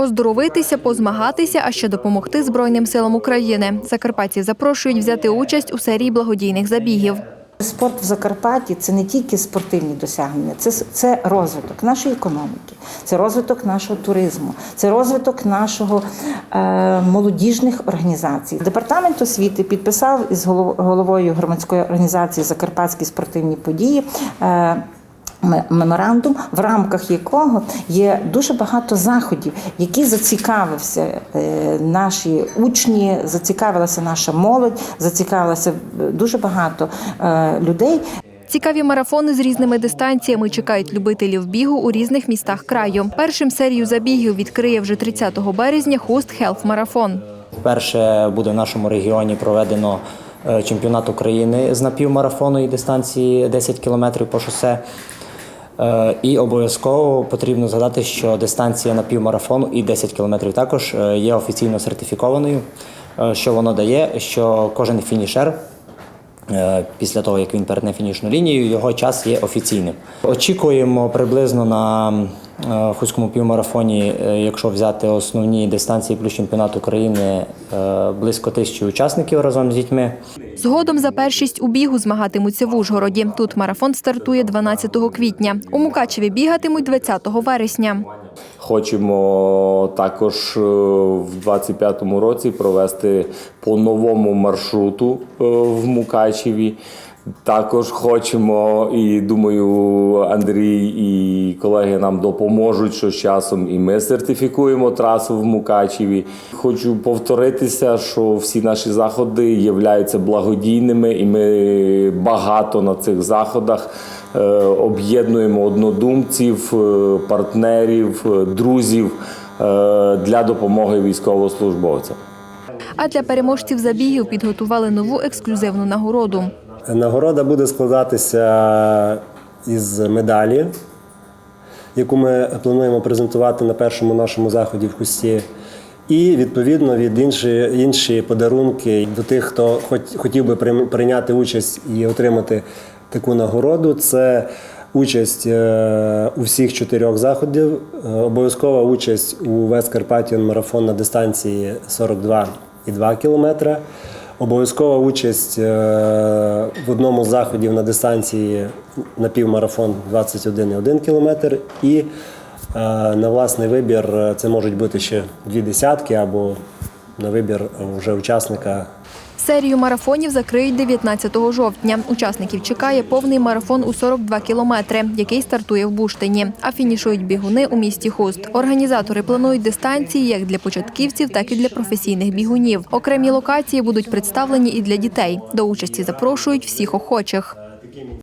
Оздоровитися, позмагатися, а ще допомогти Збройним силам України. Закарпатців запрошують взяти участь у серії благодійних забігів. Спорт в Закарпатті це не тільки спортивні досягнення, це, це розвиток нашої економіки, це розвиток нашого туризму, це розвиток нашого е, молодіжних організацій. Департамент освіти підписав із голов- головою громадської організації Закарпатські спортивні події. Е, Меморандум, в рамках якого є дуже багато заходів, які зацікавився е, наші учні, зацікавилася наша молодь, зацікавилося е, дуже багато е, людей. Цікаві марафони з різними дистанціями чекають любителів бігу у різних містах краю. Першим серію забігів відкриє вже 30 березня Хуст Хелф Марафон. Вперше буде в нашому регіоні проведено чемпіонат України з напівмарафону і дистанції 10 кілометрів по шосе. Е, І обов'язково потрібно згадати, що дистанція на півмарафон і 10 кілометрів також е, є офіційно сертифікованою. Е, Що воно дає? Що кожен фінішер Після того, як він перетне фінішну лінію, його час є офіційним. Очікуємо приблизно на е, хуському півмарафоні, е, якщо взяти основні дистанції плюс чемпіонат України, е, близько тисячі учасників разом з дітьми. Згодом за першість у бігу змагатимуться в Ужгороді. Тут марафон стартує 12 квітня. У Мукачеві бігатимуть 20 вересня. Хочемо також е, в 25-му році провести по новому маршруту е, в Мукачеві. Також хочемо, і думаю, Андрій і колеги нам допоможуть, що з часом і ми сертифікуємо трасу в Мукачеві. Хочу повторитися, що всі наші заходи являються благодійними, і ми багато на цих заходах е, об'єднуємо однодумців, е, партнерів, е, друзів для допомоги військовослужбовцям. А для переможців забігів підготували нову ексклюзивну нагороду. Нагорода буде складатися із медалі, яку ми плануємо презентувати на першому нашому заході в Хусті. І відповідно від інші, інші подарунки до тих, хто хотів би прийняти участь і отримати таку нагороду. Це участь е, у всіх чотирьох заходів, е, обов'язкова участь у West Carpathian марафон на дистанції 42,2 кілометра. Обов'язкова участь е, в одному з заходів на дистанції на півмарафон 21,1 км. І е, на власний вибір е, це можуть бути ще дві десятки або на вибір вже учасника Серію марафонів закриють 19 жовтня. Учасників чекає повний марафон у 42 кілометри, який стартує в Буштині. А фінішують бігуни у місті Хуст. Організатори планують дистанції як для початківців, так і для професійних бігунів. Окремі локації будуть представлені і для дітей. До участі запрошують всіх охочих.